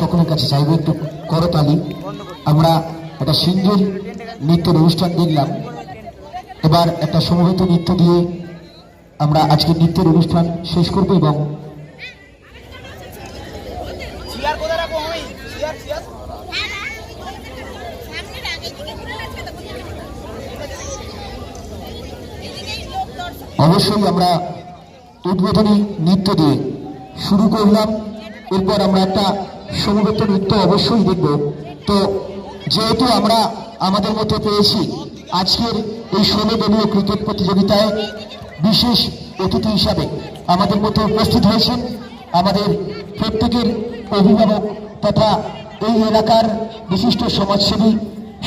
সকলের কাছে চাইব একটু করতালি আমরা একটা সিঙ্গেল নৃত্যের অনুষ্ঠান দেখলাম। এবার একটা সমবেত নৃত্য দিয়ে আমরা আজকে নৃত্যের অনুষ্ঠান শেষ করব এবং অবশ্যই আমরা উদ্বোধনী নৃত্য দিয়ে শুরু করলাম। এরপর আমরা একটা সমবেত নৃত্য অবশ্যই দেখব। তো যেহেতু আমরা আমাদের মধ্যে পেয়েছি আজকের এই ষোলো ক্রিকেট প্রতিযোগিতায় বিশেষ অতিথি হিসাবে আমাদের মধ্যে উপস্থিত হয়েছেন আমাদের প্রত্যেকের অভিভাবক তথা এই এলাকার বিশিষ্ট সমাজসেবী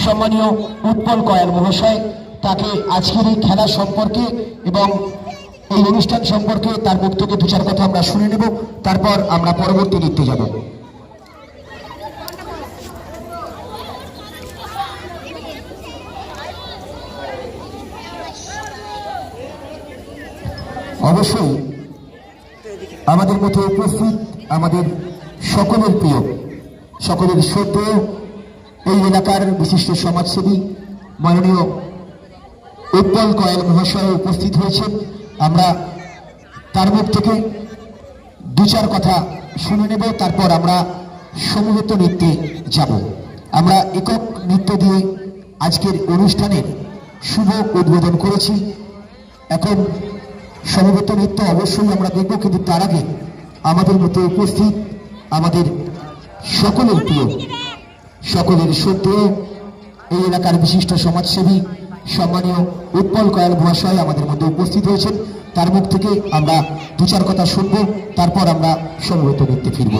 সম্মানীয় উৎপল কয়াল মহাশয়, তাকে আজকের এই খেলা সম্পর্কে এবং এই অনুষ্ঠান সম্পর্কে তার মুখ থেকে দু চার কথা আমরা শুনে নেব, তারপর আমরা পরবর্তী নৃত্যে যাব। অবশ্যই আমাদের মধ্যে উপস্থিত আমাদের সকলের প্রিয়, সকলের শ্রদ্ধেয় এই এলাকার বিশিষ্ট সমাজসেবী, মাননীয় উৎপল কয়েল মহাশয় উপস্থিত হয়েছেন। আমরা তার মুখ থেকে দু চার কথা শুনে নেব, তারপর আমরা সমবেত নৃত্যে যাব। আমরা একক নৃত্য দিয়ে আজকের অনুষ্ঠানের শুভ উদ্বোধন করেছি। এখন সমবেত নৃত্য অবশ্যই আমরা দেখব, কিন্তু তার আগে আমাদের মধ্যে উপস্থিত আমাদের সকলের প্রিয়, সকলের শ্রদ্ধেয় এই এলাকার বিশিষ্ট সমাজসেবী সম্মানীয় উৎপল কয়াল মহাশয় আমাদের মধ্যে উপস্থিত হয়েছেন। তার মুখ থেকে আমরা দু চার কথা শুনব, তারপর আমরা সমবেত নৃত্যে ফিরবো।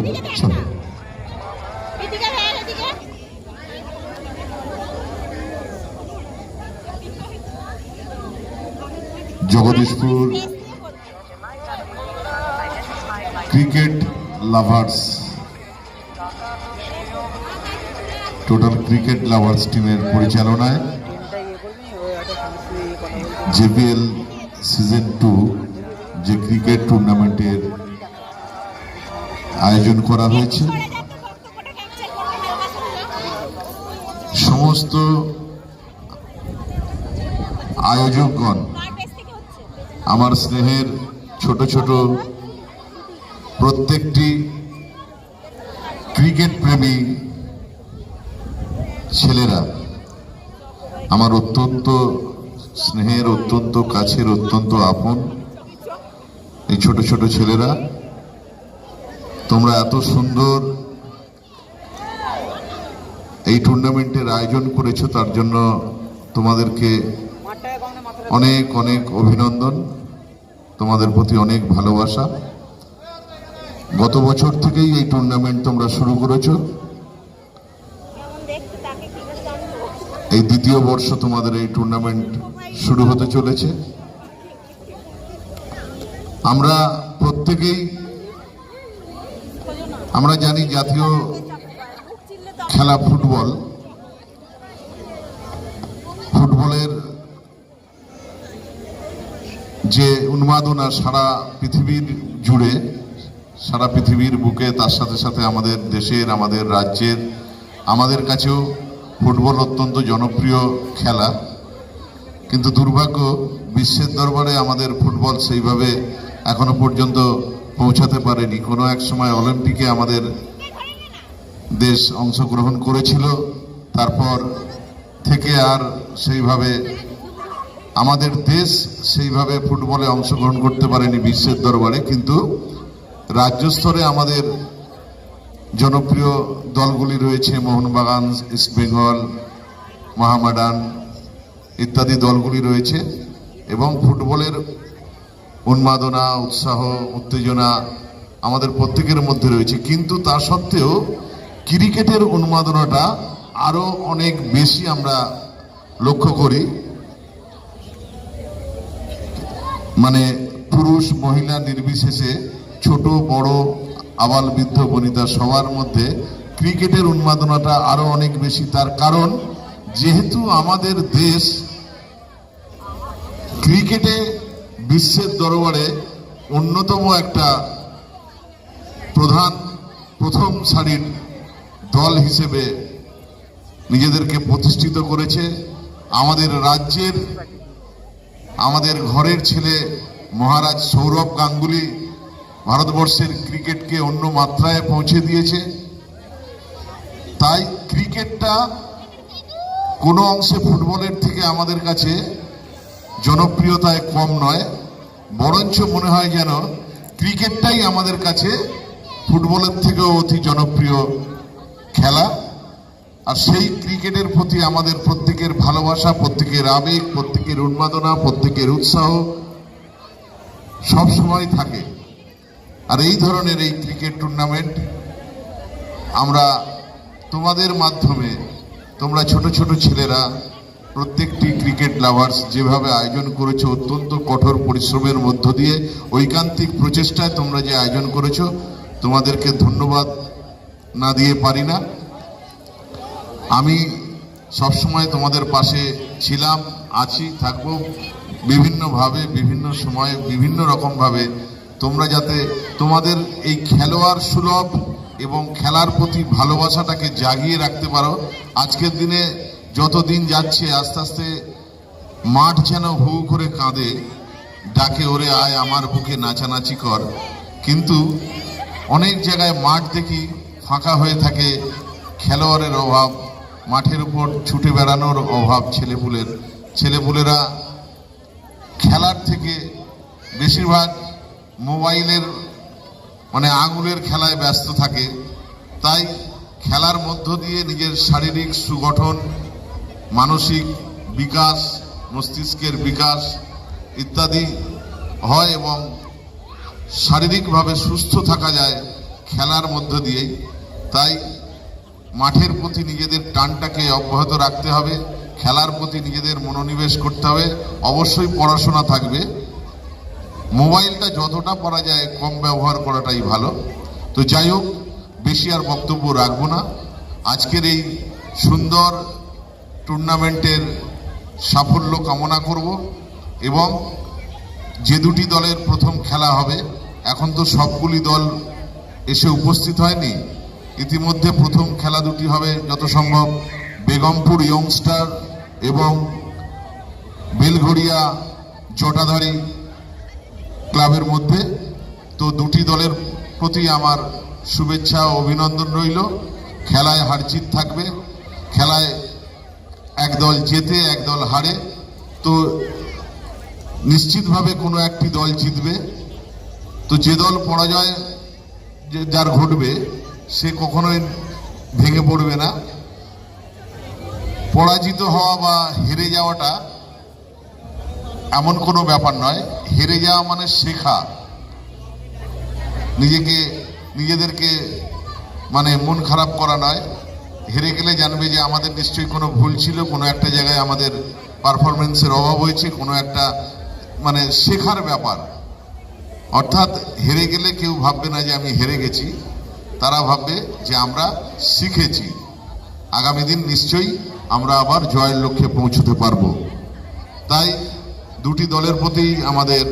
Jagdishpur cricket lovers, total cricket lovers টিমের পরিচালনায় জেপিএল সিজন টু যে ক্রিকেট টুর্নামেন্টের আয়োজন করা হয়েছে। সমস্ত আয়োজকগণ আমার স্নেহের ছোট ছোট প্রত্যেকটি ক্রিকেট প্রেমী ছেলেরা, আমার অত্যন্ত স্নেহের অত্যন্ত, কাছের অত্যন্ত আপন এই ছোট ছোট ছেলেরা। তোমরা এত সুন্দর এই টুর্নামেন্টের আয়োজন করেছ, তার জন্য তোমাদেরকে অনেক অনেক অভিনন্দন। তোমাদের প্রতি অনেক ভালোবাসা। গত বছর থেকেই এই টুর্নামেন্ট তোমরা শুরু করেছ। এই দ্বিতীয় বর্ষ তোমাদের এই টুর্নামেন্ট শুরু হতে চলেছে। আমরা প্রত্যেকেই আমরা জানি জাতীয় খেলা ফুটবল। ফুটবলের যে উন্মাদনা সারা পৃথিবীর জুড়ে, সারা পৃথিবীর বুকে, তার সাথে সাথে আমাদের দেশের, আমাদের রাজ্যের, আমাদের কাছেও ফুটবল অত্যন্ত জনপ্রিয় খেলা। কিন্তু দুর্ভাগ্য, বিশ্বের দরবারে আমাদের ফুটবল সেইভাবে এখনও পর্যন্ত পৌঁছাতে পারেনি। কোনো এক সময় অলিম্পিকে আমাদের দেশ অংশগ্রহণ করেছিল। তারপর থেকে আর সেইভাবে আমাদের দেশ সেইভাবে ফুটবলে অংশগ্রহণ করতে পারেনি বিশ্বের দরবারে। কিন্তু রাজ্য স্তরে আমাদের জনপ্রিয় দলগুলি রয়েছে, মোহনবাগান, ইস্টবেঙ্গল, মহামাডান ইত্যাদি দলগুলি রয়েছে এবং ফুটবলের উন্মাদনা, উৎসাহ, উত্তেজনা আমাদের প্রত্যেকের মধ্যে রয়েছে। কিন্তু তা সত্ত্বেও ক্রিকেটের উন্মাদনাটা আরও অনেক বেশি আমরা লক্ষ্য করি। মানে পুরুষ, মহিলা নির্বিশেষে ছোট, বড়, আবাল বৃদ্ধ, বনিতা সবার মধ্যে ক্রিকেটের উন্মাদনাটা আরও অনেক বেশি। তার কারণ, যেহেতু আমাদের দেশ ক্রিকেটে বিশ্বের দরবারে অন্যতম একটা প্রধান, প্রথম সারির দল হিসেবে নিজেদেরকে প্রতিষ্ঠিত করেছে। আমাদের রাজ্যের, আমাদের ঘরের ছেলে মহারাজ সৌরভ গাঙ্গুলি ভারতবর্ষের ক্রিকেটকে অন্য মাত্রায় পৌঁছে দিয়েছে। তাই ক্রিকেটটা কোনো অংশে ফুটবলের থেকে আমাদের কাছে জনপ্রিয়তায় কম নয়, বরঞ্চ মনে হয় যেন ক্রিকেটটাই আমাদের কাছে ফুটবলের থেকেও অতি জনপ্রিয় খেলা। আর সেই ক্রিকেটের প্রতি আমাদের প্রত্যেকের ভালোবাসা, প্রত্যেকের আবেগ, প্রত্যেকের উন্মাদনা, প্রত্যেকের উৎসাহ সব সময় থাকে। আর এই ধরনের এই ক্রিকেট টুর্নামেন্ট আমরা তোমাদের মাধ্যমে, তোমরা ছোট ছোট ছেলেরা প্রত্যেকটি ক্রিকেট লাভার্স যেভাবে আয়োজন করেছ অত্যন্ত কঠোর পরিশ্রমের মধ্য দিয়ে, ঐকান্তিক প্রচেষ্টায় তোমরা যে আয়োজন করেছ, তোমাদেরকে ধন্যবাদ না দিয়ে পারি না। আমি সবসময় তোমাদের পাশে ছিলাম, আছি, থাকব বিভিন্নভাবে, বিভিন্ন সময়ে, বিভিন্ন রকমভাবে। তোমরা যাতে তোমাদের এই খেলোয়াড় সুলভ এবং খেলার প্রতি ভালোবাসাটাকে জাগিয়ে রাখতে পারো। আজকের দিনে যত দিন যাচ্ছে, আস্তে আস্তে মাঠ যেন হু করে কাঁদে, ডাকে ওরে আয় আমার বুকে নাচানাচি কর। কিন্তু অনেক জায়গায় মাঠ দেখি ফাঁকা হয়ে থাকে, খেলোয়াড়ের অভাব, মাঠের উপর ছুটে বেড়ানোর অভাব ছেলেপুলের। ছেলেপুলেরা খেলার থেকে বেশিরভাগ মোবাইলের মানে আঙুলের খেলায় ব্যস্ত থাকে। তাই খেলার মধ্য দিয়ে নিজের শারীরিক সুগঠন মানসিক বিকাশ, মস্তিষ্কের বিকাশ ইত্যাদি হয় এবং শারীরিকভাবে সুস্থ থাকা যায় খেলার মধ্য দিয়েই। তাই মাঠের প্রতি নিজেদের টানটাকে অব্যাহত রাখতে হবে, খেলার প্রতি নিজেদের মনোনিবেশ করতে হবে, অবশ্যই পড়াশোনা থাকবে। মোবাইলটা যতটা পারা যায় কম ব্যবহার করাটাই ভালো। তো যাই হোক, বেশি আর বক্তব্য রাখব না। আজকের এই সুন্দর টুর্নামেন্টের সাফল্য কামনা করব এবং যে দুটি দলের প্রথম খেলা হবে, এখন তো সবগুলি দল এসে উপস্থিত হয়নি, ইতিমধ্যে প্রথম খেলা দুটি হবে যত সম্ভব বেগমপুর ইয়ংস্টার এবং বেলঘড়িয়া জটাধারী ক্লাবের মধ্যে। তো দুটি দলের প্রতি আমার শুভেচ্ছা ও অভিনন্দন রইল। খেলায় হারজিত থাকবে, খেলায় একদল জেতে, একদল হারে। তো নিশ্চিতভাবে কোনো একটি দল জিতবে। তো যে দল পরাজয় যার ঘটবে, সে কখনোই ভেঙে পড়বে না। পরাজিত হওয়া বা হেরে যাওয়াটা এমন কোনো ব্যাপার নয়। হেরে যাওয়া মানে শেখা। নিজেকে, নিজেদেরকে মানে মন খারাপ করা নয়। হেরে গেলে জানবে যে আমাদের নিশ্চয়ই কোনো ভুল ছিল, কোনো একটা জায়গায় আমাদের পারফরমেন্সের অভাব হয়েছে, কোনো একটা মানে শেখার ব্যাপার। অর্থাৎ হেরে গেলে কেউ ভাববে না যে আমি হেরে গেছি, তারা ভাববে যে আমরা শিখেছি। আগামী দিন নিশ্চয়ই আমরা আবার জয়ের লক্ষ্যে পৌঁছতে পারব। তাই দুটি দলের প্রতি আমাদের,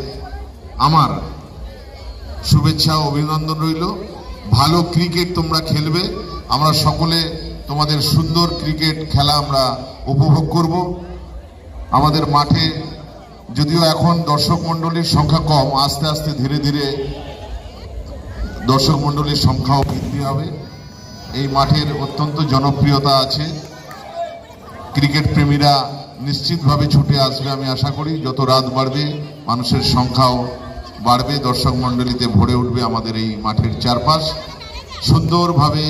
আমার শুভেচ্ছা অভিনন্দন রইল। ভালো ক্রিকেট তোমরা খেলবে, আমরা সকলে তোমাদের সুন্দর ক্রিকেট খেলা আমরা উপভোগ করব। আমাদের মাঠে যদিও এখন দর্শক মণ্ডলীর সংখ্যা কম, আস্তে আস্তে ধীরে ধীরে দর্শক মণ্ডলীর সংখ্যাও বৃদ্ধি হবে। এই মাঠের অত্যন্ত জনপ্রিয়তা আছে। ক্রিকেট প্রেমীরা নিশ্চিতভাবে ছুটে আসবে আমি আশা করি। যত রাত বাড়বে, মানুষের সংখ্যাও বাড়বে, দর্শক মণ্ডলীতে ভরে উঠবে আমাদের এই মাঠের চারপাশ। সুন্দরভাবে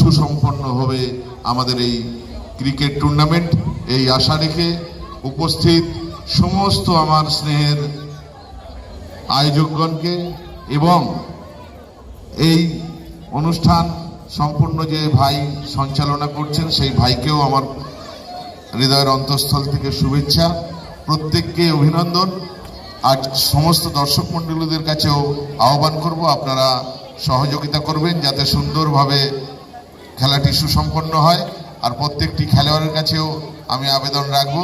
সুসম্পন্ন হবে আমাদের এই ক্রিকেট টুর্নামেন্ট, এই আশা রেখে উপস্থিত সমস্ত আমার স্নেহের আয়োজকগণকে এবং এই অনুষ্ঠান সম্পূর্ণ যে ভাই সঞ্চালনা করছেন, সেই ভাইকেও আমার হৃদয়ের অন্তঃস্থল থেকে শুভেচ্ছা। প্রত্যেককে অভিনন্দন। আর সমস্ত দর্শক মণ্ডলীদের কাছেও আহ্বান করব, আপনারা সহযোগিতা করবেন যাতে সুন্দরভাবে খেলাটি সুসম্পন্ন হয় আর প্রত্যেকটি খেলোয়াড়ের কাছেও আমি আবেদন রাখব।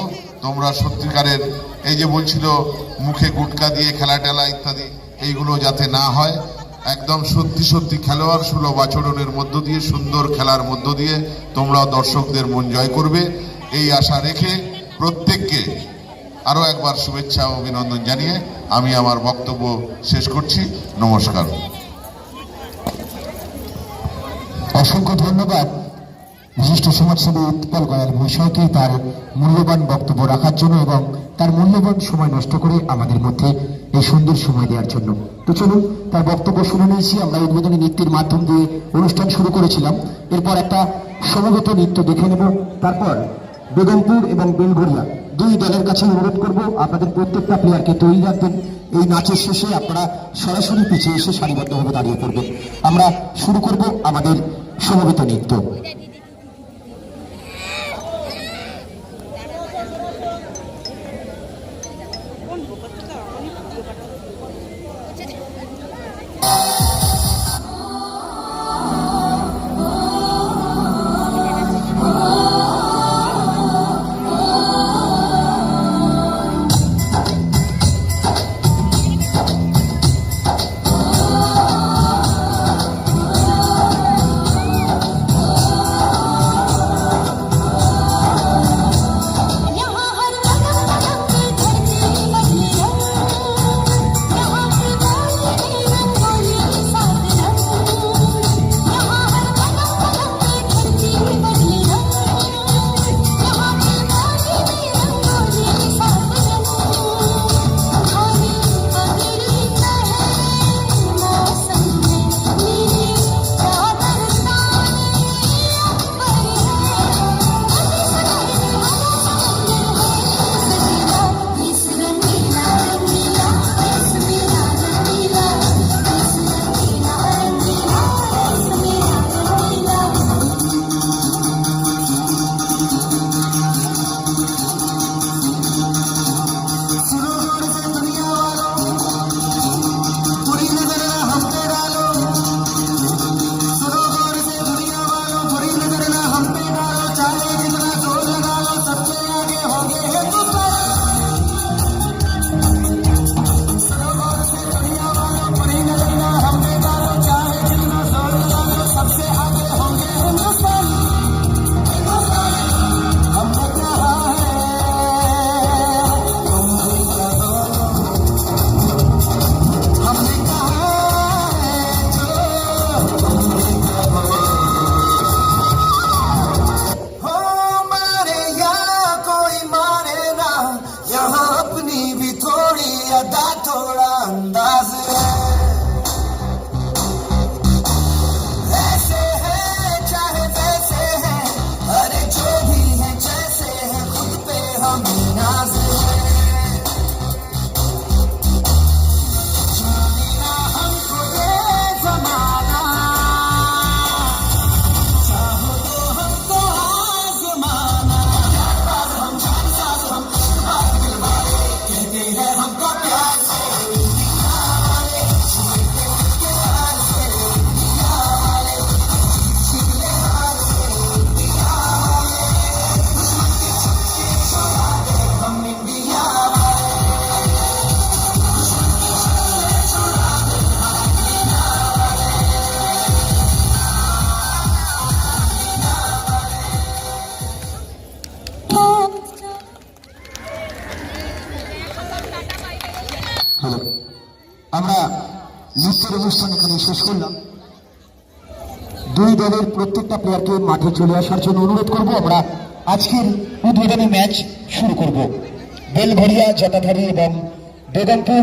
তোমরা সত্যিকারের এই যে বলছিল, মুখে গুটকা দিয়ে খেলা টেলা ইত্যাদি, এইগুলো যাতে না হয়, একদম সত্যি সত্যি খেলোয়াড় সুলভ আচরণের মধ্য দিয়ে, সুন্দর খেলার মধ্য দিয়ে তোমরাও দর্শকদের মন জয় করবে। এই আশা রেখে প্রত্যেককে আরও একবার শুভেচ্ছা ও অভিনন্দন জানিয়ে আমি আমার বক্তব্য শেষ করছি। নমস্কার। অসংখ্য ধন্যবাদ। বিশিষ্ট সমাজসেবী উৎপল গয়াল বিষয়কে তার মূল্যবান বক্তব্য রাখার জন্য এবং তার মূল্যবান সময় নষ্ট করে আমাদের মধ্যে এই সুন্দর সময় দেওয়ার জন্য। তো চলুন, তার বক্তব্য শুনে নিয়েছি। আমরা উদ্বোধনী নৃত্যের মাধ্যম দিয়ে অনুষ্ঠান শুরু করেছিলাম। এরপর একটা সমবেত নৃত্য দেখে নেব। তারপর বেগমপুর এবং বেলঘরিয়া দুই দলের কাছে অনুরোধ করব, আপনাদের প্রত্যেকটা প্লেয়ারকে তৈরি রাখবেন। এই নাচের শেষে আপনারা সরাসরি পিছিয়ে এসে সারিবদ্ধভাবে দাঁড়িয়ে পড়বেন। আমরা শুরু করব আমাদের সমবেত নৃত্য। শেষ করলাম। দুই দলের প্রত্যেকটা প্লেয়ারকে মাঠে চলে আসার জন্য অনুরোধ করব। আমরা আজকের উদ্বোধনী ম্যাচ শুরু করব। বেলঘরিয়া জটাধারী এবং বেগমপুর